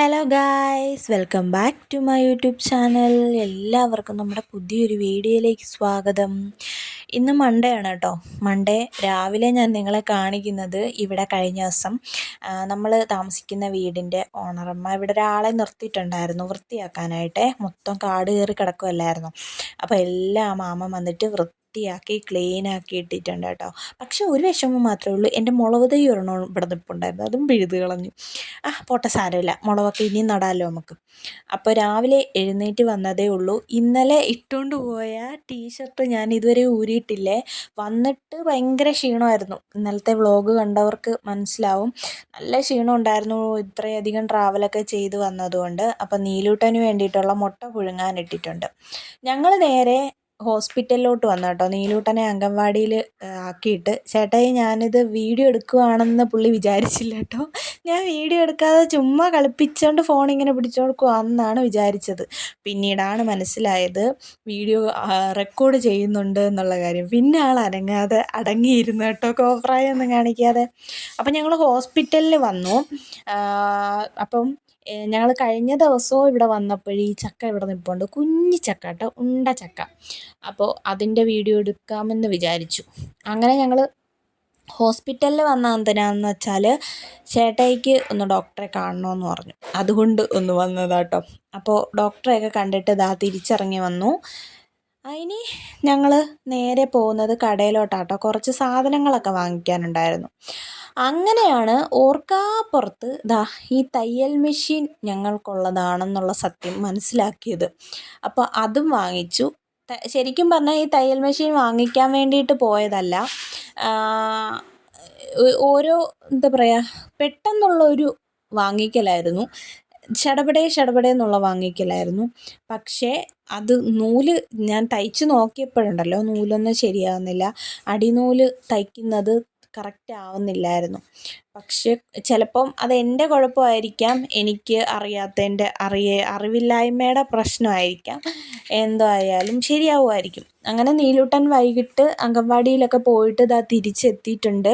Hello guys welcome back to my YouTube channel എല്ലാവർക്കും നമ്മുടെ പുതിയൊരു വീഡിയോയിലേക്ക് സ്വാഗതം. ഇന്ന് മൺഡേ ആണ് കേട്ടോ. മൺഡേ രാവിലെ ഞാൻ നിങ്ങളെ കാണിക്കുന്നത് ഇവിടെ കഴിഞ്ഞ ദിവസം നമ്മൾ താമസിക്കുന്ന വീടിന്റെ ഓണറമ്മ ഇവിടെ ഒരാളെ നിർത്തിയിട്ടുണ്ടായിരുന്നു വൃത്തിയാക്കാനായിട്ട്. മൊത്തം കാട് കയറി കിടക്കുമല്ലായിരുന്നു അപ്പോൾ എല്ലാ മാമ വന്നിട്ട് വൃത്തി വൃത്തിയാക്കി ക്ലീനാക്കി ഇട്ടിട്ടുണ്ട് കേട്ടോ. പക്ഷെ ഒരു വിഷമം മാത്രമേ ഉള്ളൂ. എന്റെ മുളക് തൈ ഒരെണ്ണം ഇവിടെ നിൽപ്പുണ്ടായിരുന്നു അതും പിഴുത് കളഞ്ഞു. ആ പോട്ടെ സാരമില്ല. മുളകൊക്കെ ഇനിയും നടാലോ നമുക്ക്. അപ്പോൾ രാവിലെ എഴുന്നേറ്റ് വന്നതേ ഉള്ളൂ. ഇന്നലെ ഇട്ടുകൊണ്ട് പോയ ടീഷർട്ട് ഞാൻ ഇതുവരെ ഊരിയിട്ടില്ലേ? വന്നിട്ട് ഭയങ്കര ക്ഷീണമായിരുന്നു. ഇന്നലത്തെ വ്ളോഗ് കണ്ടവർക്ക് മനസ്സിലാവും. നല്ല ക്ഷീണം ഉണ്ടായിരുന്നു ഇത്രയധികം ട്രാവലൊക്കെ ചെയ്ത് വന്നതുകൊണ്ട്. അപ്പം നീലൂട്ടന് വേണ്ടിയിട്ടുള്ള മുട്ട പുഴുങ്ങാൻ ഇട്ടിട്ടുണ്ട്. ഞങ്ങൾ നേരെ ഹോസ്പിറ്റലിലോട്ട് വന്നു കേട്ടോ നീലൂട്ടനെ അംഗൻവാടിയിൽ ആക്കിയിട്ട്. ചേട്ടായി ഞാനിത് വീഡിയോ എടുക്കുവാണെന്ന് പുള്ളി വിചാരിച്ചില്ല കേട്ടോ ഞാൻ വീഡിയോ എടുക്കാതെ ചുമ്മാ കളിപ്പിച്ചുകൊണ്ട് ഫോൺ ഇങ്ങനെ പിടിച്ചു കൊടുക്കുവാണെന്നാണ് വിചാരിച്ചത്. പിന്നീടാണ് മനസ്സിലായത് വീഡിയോ റെക്കോർഡ് ചെയ്യുന്നുണ്ട് എന്നുള്ള കാര്യം. പിന്നെ ആൾ അനങ്ങാതെ അടങ്ങിയിരുന്നു കേട്ടോ കോപ്രായൊന്നും കാണിക്കാതെ. അപ്പം ഞങ്ങൾ ഹോസ്പിറ്റലിൽ വന്നു. അപ്പം ഞങ്ങൾ കഴിഞ്ഞ ദിവസവും ഇവിടെ വന്നപ്പോൾ ഈ ചക്ക ഇവിടെ നിൽപ്പുണ്ട് കുഞ്ഞു ചക്ക കേട്ടോ ഉണ്ട ചക്ക. അപ്പോൾ അതിന്റെ വീഡിയോ എടുക്കാമെന്ന് വിചാരിച്ചു. അങ്ങനെ ഞങ്ങൾ ഹോസ്പിറ്റലിൽ വന്ന എന്തിനാന്ന് വെച്ചാൽ ചേട്ടായിക്ക് ഒന്ന് ഡോക്ടറെ കാണണമെന്ന് പറഞ്ഞു. അതുകൊണ്ട് ഒന്ന് വന്നതാട്ടോ അപ്പോൾ ഡോക്ടറെയൊക്കെ കണ്ടിട്ട് ഇതാ തിരിച്ചിറങ്ങി വന്നു. അതിന് ഞങ്ങൾ നേരെ പോകുന്നത് കടയിലോട്ടാട്ടോ കുറച്ച് സാധനങ്ങളൊക്കെ വാങ്ങിക്കാനുണ്ടായിരുന്നു. അങ്ങനെയാണ് ഓർക്കാപ്പുറത്ത് ദാ ഈ തയ്യൽ മെഷീൻ ഞങ്ങൾക്കുള്ളതാണെന്നുള്ള സത്യം മനസ്സിലാക്കിയത്. അപ്പോൾ അതും വാങ്ങിച്ചു. ശരിക്കും പറഞ്ഞാൽ ഈ തയ്യൽ മെഷീൻ വാങ്ങിക്കാൻ വേണ്ടിയിട്ട് പോയതല്ല. ഓരോ എന്താ പറയുക പെട്ടെന്നുള്ള ഒരു വാങ്ങിക്കലായിരുന്നു. ചടപടേ ചടപടേ എന്നുള്ള വാങ്ങിക്കലായിരുന്നു. പക്ഷേ അത് നൂൽ ഞാൻ തയ്ച്ച് നോക്കിയപ്പോഴുണ്ടല്ലോ നൂലൊന്നും ശരിയാകുന്നില്ല അടിനൂൽ തയ്ക്കുന്നത് കറക്റ്റ് ആവുന്നില്ലായിരുന്നു. പക്ഷെ ചിലപ്പം അത് എന്റെ കുഴപ്പമായിരിക്കാം എനിക്ക് അറിയാത്തതിന്റെ അറിയ അറിവില്ലായ്മയുടെ പ്രശ്നമായിരിക്കാം എന്തോ ആയാലും ശരിയാവുമായിരിക്കും. അങ്ങനെ നീലൂട്ടൻ വൈകിട്ട് അംഗൻവാടിയിലൊക്കെ പോയിട്ട് ഇതാ തിരിച്ചെത്തിയിട്ടുണ്ട്.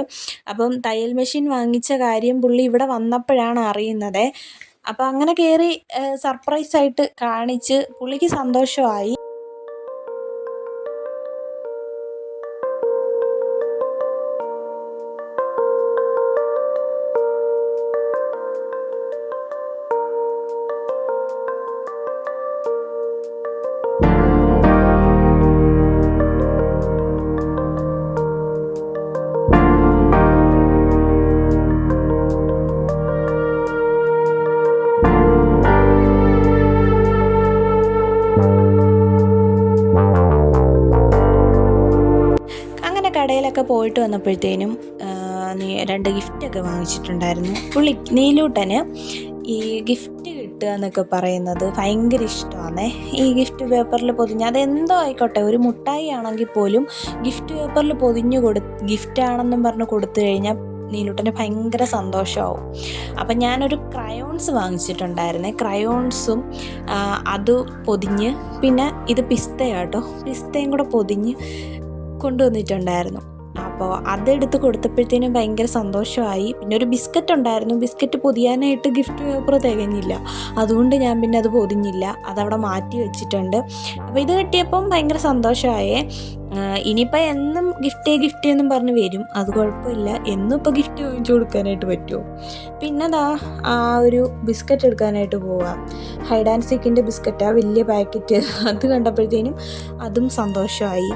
അപ്പം തയ്യൽ മെഷീൻ വാങ്ങിച്ച കാര്യം പുള്ളി ഇവിടെ വന്നപ്പോഴാണ് അറിയുന്നത്. അപ്പം അങ്ങനെ കയറി സർപ്രൈസായിട്ട് കാണിച്ച് പുള്ളിക്ക് സന്തോഷമായി. കടയിലൊക്കെ പോയിട്ട് വന്നപ്പോഴത്തേനും രണ്ട് ഗിഫ്റ്റൊക്കെ വാങ്ങിച്ചിട്ടുണ്ടായിരുന്നു. പുള്ളി നീലൂട്ടന് ഈ ഗിഫ്റ്റ് കിട്ടുക എന്നൊക്കെ പറയുന്നത് ഭയങ്കര ഇഷ്ടമാണ് ഈ ഗിഫ്റ്റ് പേപ്പറിൽ പൊതിഞ്ഞ് അതെന്തോ ആയിക്കോട്ടെ ഒരു മുട്ടായി ആണെങ്കിൽ പോലും ഗിഫ്റ്റ് പേപ്പറിൽ പൊതിഞ്ഞു കൊടു ഗിഫ്റ്റ് ആണെന്നും പറഞ്ഞ് കൊടുത്തു കഴിഞ്ഞാൽ നീലൂട്ടന് ഭയങ്കര സന്തോഷമാവും. അപ്പം ഞാനൊരു ക്രയോൺസ് വാങ്ങിച്ചിട്ടുണ്ടായിരുന്നേ. ക്രയോൺസും അത് പൊതിഞ്ഞ് പിന്നെ ഇത് പിസ്തയാട്ടോ. പിസ്തയും കൂടെ പൊതിഞ്ഞ് കൊണ്ടുവന്നിട്ടുണ്ടായിരുന്നു. അപ്പോൾ അതെടുത്ത് കൊടുത്തപ്പോഴത്തേനും ഭയങ്കര സന്തോഷമായി. പിന്നെ ഒരു ബിസ്ക്കറ്റ് ഉണ്ടായിരുന്നു. ബിസ്ക്കറ്റ് പൊതിയാനായിട്ട് ഗിഫ്റ്റ് പേപ്പർ തികഞ്ഞില്ല. അതുകൊണ്ട് ഞാൻ പിന്നെ അത് പൊതിഞ്ഞില്ല. അതവിടെ മാറ്റി വെച്ചിട്ടുണ്ട്. അപ്പോൾ ഇത് കിട്ടിയപ്പം ഭയങ്കര സന്തോഷമായേ. ഇനിയിപ്പോൾ എന്നും ഗിഫ്റ്റ് ഗിഫ്റ്റ് എന്നും പറഞ്ഞ് വരും. അത് കുഴപ്പമില്ല. എന്നും ഇപ്പോൾ ഗിഫ്റ്റ് വാങ്ങിച്ചു കൊടുക്കാനായിട്ട് പറ്റുമോ? പിന്നെ ദാ ആ ഒരു ബിസ്ക്കറ്റ് എടുക്കാനായിട്ട് പോവാം. ഹൈഡ് ആൻഡ് സിക്കിന്റെ ബിസ്ക്കറ്റാണ് വലിയ പാക്കറ്റ്. അത് കണ്ടപ്പോഴത്തേനും അതും സന്തോഷമായി.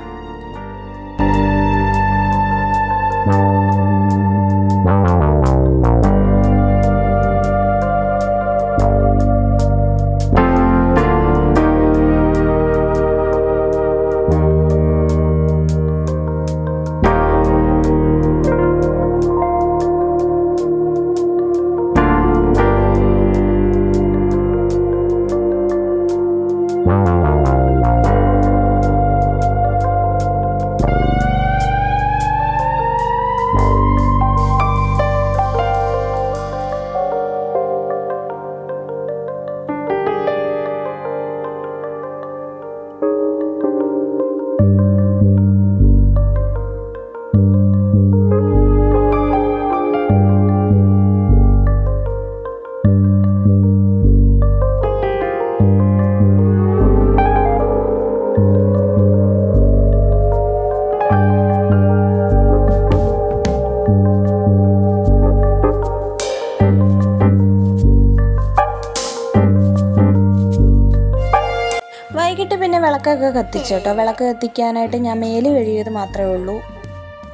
വിളക്കൊക്കെ കത്തിച്ചു കേട്ടോ വിളക്ക് കത്തിക്കാനായിട്ട് ഞാൻ മേൽ കഴുകിയത് മാത്രമേ ഉള്ളൂ.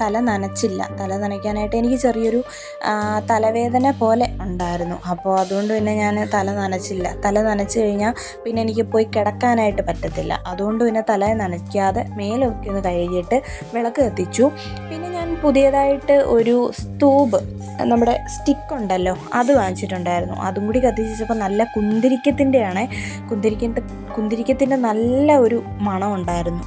തല നനച്ചില്ല. തല നനയ്ക്കാനായിട്ട് എനിക്ക് ചെറിയൊരു തലവേദന പോലെ ഉണ്ടായിരുന്നു. അപ്പോൾ അതുകൊണ്ട് പിന്നെ ഞാൻ തല നനച്ചില്ല. തല നനച്ച് കഴിഞ്ഞാൽ പിന്നെ എനിക്ക് പോയി കിടക്കാനായിട്ട് പറ്റത്തില്ല. അതുകൊണ്ട് പിന്നെ തല നനയ്ക്കാതെ മേലൊക്കെ ഒന്ന് കഴുകിയിട്ട് വിളക്ക് കത്തിച്ചു. പിന്നെ പുതിയതായിട്ട് ഒരു സ്തൂബ് നമ്മുടെ സ്റ്റിക്ക് ഉണ്ടല്ലോ അത് വാങ്ങിച്ചിട്ടുണ്ടായിരുന്നു. അതും കൂടി കത്തിച്ചപ്പോൾ നല്ല കുന്തിരിക്കത്തിന്റെയാണ് കുന്തിരിക്കത്തിന്റെ കുന്തിരിക്കത്തിന്റെ നല്ല ഒരു മണം ഉണ്ടായിരുന്നു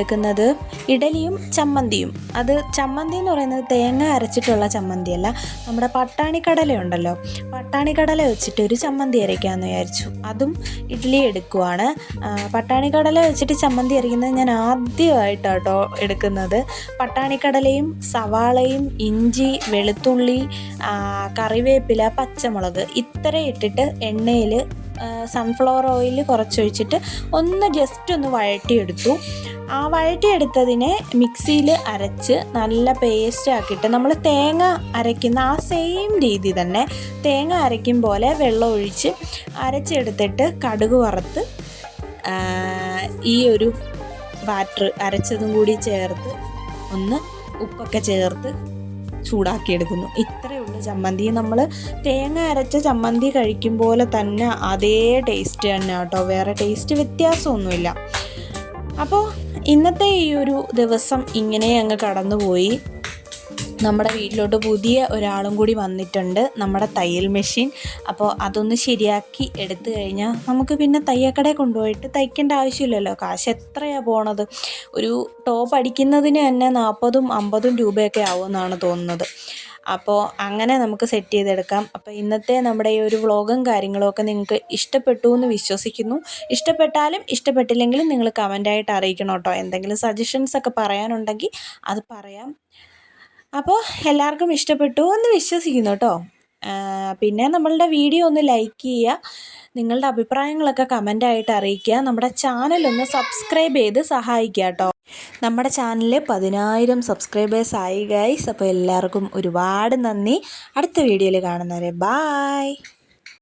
എടുക്കുന്നത് ഇഡലിയും ചമ്മന്തിയും. അത് ചമ്മന്തി എന്ന് പറയുന്നത് തേങ്ങ അരച്ചിട്ടുള്ള ചമ്മന്തിയല്ല. നമ്മുടെ പട്ടാണിക്കടല ഉണ്ടല്ലോ. പട്ടാണിക്കടല വെച്ചിട്ട് ഒരു ചമ്മന്തി അരയ്ക്കാമെന്ന് വിചാരിച്ചു. അതും ഇഡ്ഡലി എടുക്കുവാണ്. പട്ടാണിക്കടല വെച്ചിട്ട് ചമ്മന്തി അരയ്ക്കുന്നത് ഞാൻ ആദ്യമായിട്ടാട്ടോ എടുക്കുന്നത്. പട്ടാണിക്കടലയും സവാളയും ഇഞ്ചി വെളുത്തുള്ളി കറിവേപ്പില പച്ചമുളക് ഇത്ര ഇട്ടിട്ട് എണ്ണയിൽ സൺഫ്ലവർ ഓയിൽ കുറച്ചൊഴിച്ചിട്ട് ഒന്ന് ജസ്റ്റ് ഒന്ന് വഴറ്റിയെടുത്തു. ആ വഴറ്റിയെടുത്തതിനെ മിക്സിയിൽ അരച്ച് നല്ല പേസ്റ്റ് ആക്കിയിട്ട് നമ്മൾ തേങ്ങ അരയ്ക്കുന്ന ആ സെയിം രീതി തന്നെ തേങ്ങ അരയ്ക്കും പോലെ വെള്ളം ഒഴിച്ച് അരച്ചെടുത്തിട്ട് കടുക് വറുത്ത് ഈ ഒരു ബാറ്റർ അരച്ചതും കൂടി ചേർത്ത് ഒന്ന് ഉപ്പൊക്കെ ചേർത്ത് ചൂടാക്കിയെടുക്കുന്നു. ഇത്രയേ ഉള്ളൂ ചമ്മന്തി. നമ്മൾ തേങ്ങ അരച്ച ചമ്മന്തി കഴിക്കും പോലെ തന്നെ അതേ ടേസ്റ്റ് തന്നെ കേട്ടോ. വേറെ ടേസ്റ്റ് വ്യത്യാസമൊന്നുമില്ല. അപ്പോൾ ഇന്നത്തെ ഈ ഒരു ദിവസം ഇങ്ങനെ അങ്ങ് കടന്നുപോയി. നമ്മുടെ വീട്ടിലോട്ട് പുതിയ ഒരാളും കൂടി വന്നിട്ടുണ്ട് നമ്മുടെ തയ്യൽ മെഷീൻ. അപ്പോൾ അതൊന്ന് ശരിയാക്കി എടുത്തു കഴിഞ്ഞാൽ നമുക്ക് പിന്നെ തയ്യക്കടയിൽ കൊണ്ടുപോയിട്ട് തയ്ക്കേണ്ട ആവശ്യമില്ലല്ലോ. കാശ് എത്രയാണ് പോണത്? ഒരു ടോപ്പ് അടിക്കുന്നതിന് തന്നെ നാൽപ്പതും അമ്പതും രൂപയൊക്കെ ആവുമെന്നാണ് തോന്നുന്നത്. അപ്പോൾ അങ്ങനെ നമുക്ക് സെറ്റ് ചെയ്തെടുക്കാം. അപ്പോൾ ഇന്നത്തെ നമ്മുടെ ഈ ഒരു വ്ളോഗും കാര്യങ്ങളും ഒക്കെ നിങ്ങൾക്ക് ഇഷ്ടപ്പെട്ടു എന്ന് വിശ്വസിക്കുന്നു. ഇഷ്ടപ്പെട്ടാലും ഇഷ്ടപ്പെട്ടില്ലെങ്കിലും നിങ്ങൾ കമന്റായിട്ട് അറിയിക്കണം കേട്ടോ. എന്തെങ്കിലും സജഷൻസ് ഒക്കെ പറയാനുണ്ടെങ്കിൽ അത് പറയാം. അപ്പോൾ എല്ലാവർക്കും ഇഷ്ടപ്പെട്ടു എന്ന് വിശ്വസിക്കുന്നു കേട്ടോ. പിന്നെ നമ്മളുടെ വീഡിയോ ഒന്ന് ലൈക്ക് ചെയ്യുക നിങ്ങളുടെ അഭിപ്രായങ്ങളൊക്കെ കമന്റായിട്ട് അറിയിക്കുക നമ്മുടെ ചാനൽ ഒന്ന് സബ്സ്ക്രൈബ് ചെയ്ത് സഹായിക്കുക കേട്ടോ. നമ്മുടെ ചാനലിൽ പതിനായിരം സബ്സ്ക്രൈബേഴ്സ് ആയി ഗൈസ് അപ്പോൾ എല്ലാവർക്കും ഒരുപാട് നന്ദി. അടുത്ത വീഡിയോയിൽ കാണുന്നവരെ ബായ്